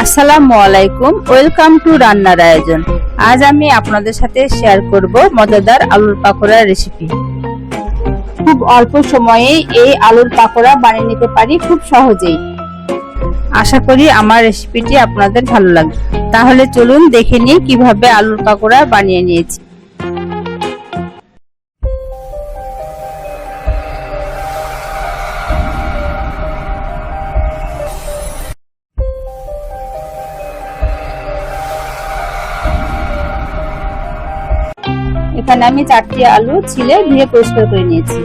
আসসালামু আলাইকুম, welcome to রান্নার আয়োজন। আজ আমি আপনাদের সাথে শেয়ার করব মজাদার আলুর পাকোড়ার রেসিপি। খুব অল্প সময়ে এই আলুর পাকোড়া বানিয়ে নিতে পারি খুব সহজেই। আশা করি আমার রেসিপিটি আপনাদের ভালো লাগবে। তাহলে চলুন দেখে নিই কীভাবে আলুর পাকোড়া বানিয়ে নিয়েছি। এখানে আমি চারটি আলু ছিলে ধুয়ে পরিষ্কার করে নিয়েছি।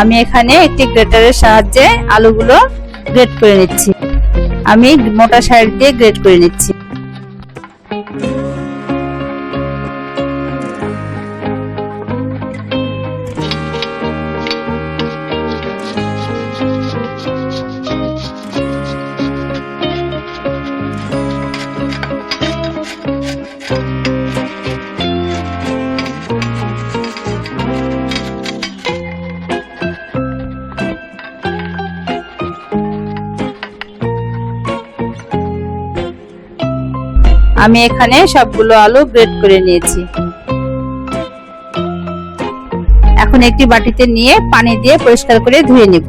আমি এখানে একটি গ্রেটারের সাহায্যে আলুগুলো গ্রেট করে নিচ্ছি। আমি মোটা সাইড দিয়ে গ্রেট করে নিচ্ছি। আমি এখানে সবগুলো আলু গ্রেট করে নিয়েছি। এখন একটি বাটিতে নিয়ে পানি দিয়ে পরিষ্কার করে ধুয়ে নিব।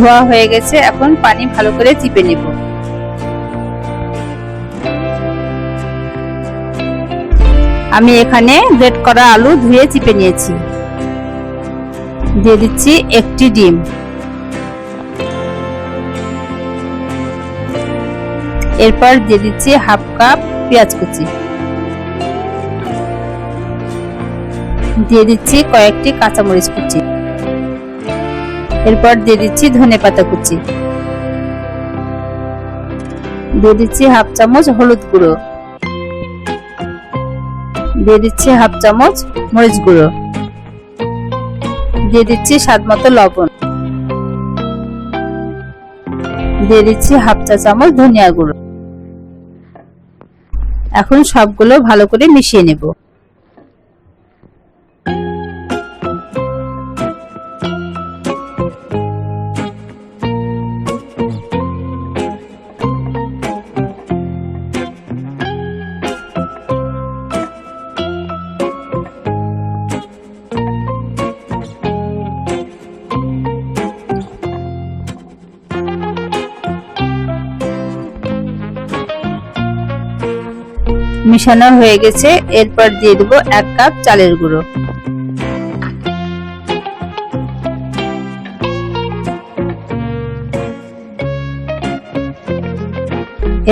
ধোয়া হয়ে গেছে, এখন পানি ভালো করে চিপে নেব। আমি এখানে গ্রেট করা আলু ধুয়ে চিপে নিয়েছি। দিয়ে দিচ্ছি একটি ডিম। এরপর দিয়ে দিচ্ছি হাফ কাপ পেঁয়াজ কুচি। দিয়ে দিচ্ছি কয়েকটি কাঁচামরিচ কুচি। এরপর দিয়ে দিচ্ছি ধনে পাতা কুচি। দিয়ে দিচ্ছি হাফ চামচ হলুদ গুঁড়ো। দিয়ে দিচ্ছি হাফ চামচ মরিচ গুঁড়ো। দিয়ে দিচ্ছি স্বাদ মতো লবণ। দিয়ে দিচ্ছি হাফ চা চামচ ধনিয়া গুঁড়ো। এখন সবগুলো ভালো করে মিশিয়ে নেব। মিশানো হয়ে গেছে, এরপর দিয়ে দেবো এক কাপ চালের গুঁড়ো।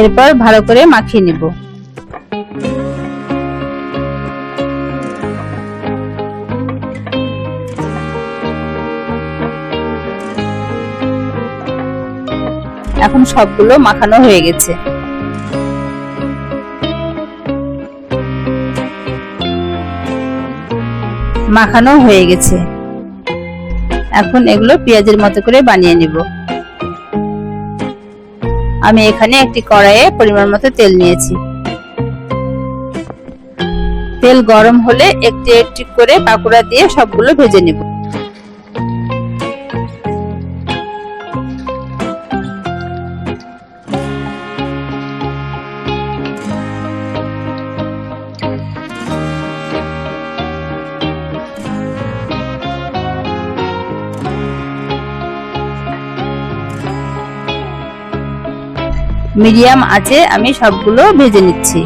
এরপর ভালো করে মাখিয়ে নিব। এখন সবগুলো মাখানো হয়ে গেছে। মাখানো হয়ে গেছে। এখন এগুলো পেঁয়াজের মতো করে বানিয়ে নিব। আমি এখানে একটি কড়াইয়ে পরিমাণ মতো তেল নিয়েছি। তেল গরম হলে একটি একটি করে পাকুড়া দিয়ে সবগুলো ভেজে নিব। মিডিয়াম আছে আমি সবগুলো ভেজে নিচ্ছি।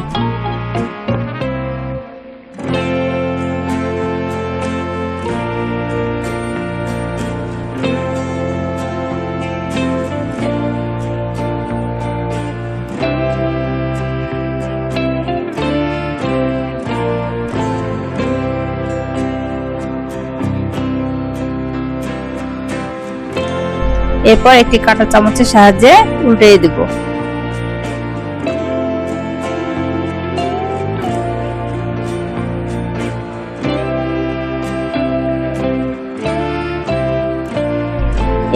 এরপর একটি কাঁটা চামচের সাহায্যে উল্টে দেবো।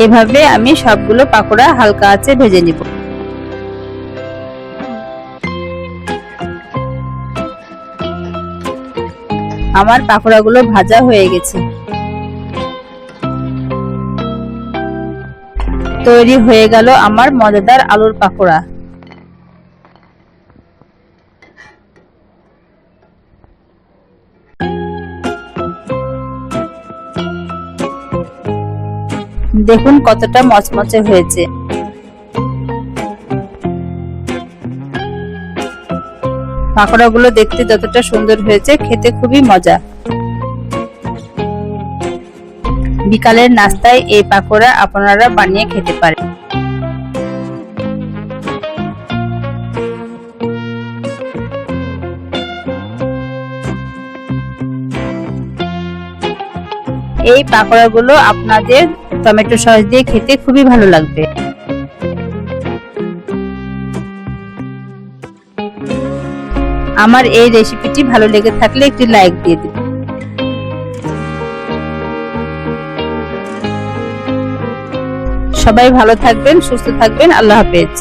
এভাবে আমি সবগুলো পাকোড়া হালকা আছে ভেজে নিব। আমার পাকোড়াগুলো ভাজা হয়ে গেছে। তৈরি হয়ে গেল আমার মজাদার আলুর পাকোড়া। দেখুন কতটা মচমচে হয়েছে। পাকোড়াগুলো দেখতে যতটা সুন্দর হয়েছে, খেতে খুবই মজা। বিকালের নাস্তায় এই পাকোড়া আপনারা বানিয়ে খেতে পারেন। এই পাকোড়াগুলো আপনাদের টমেটো সস দিয়ে খেতে খুবই ভালো লাগবে। আমার এই রেসিপিটি ভালো লেগে থাকলে একটি লাইক দিয়ে দিন। সবাই ভালো থাকবেন, সুস্থ থাকবেন, আল্লাহ হাফেজ।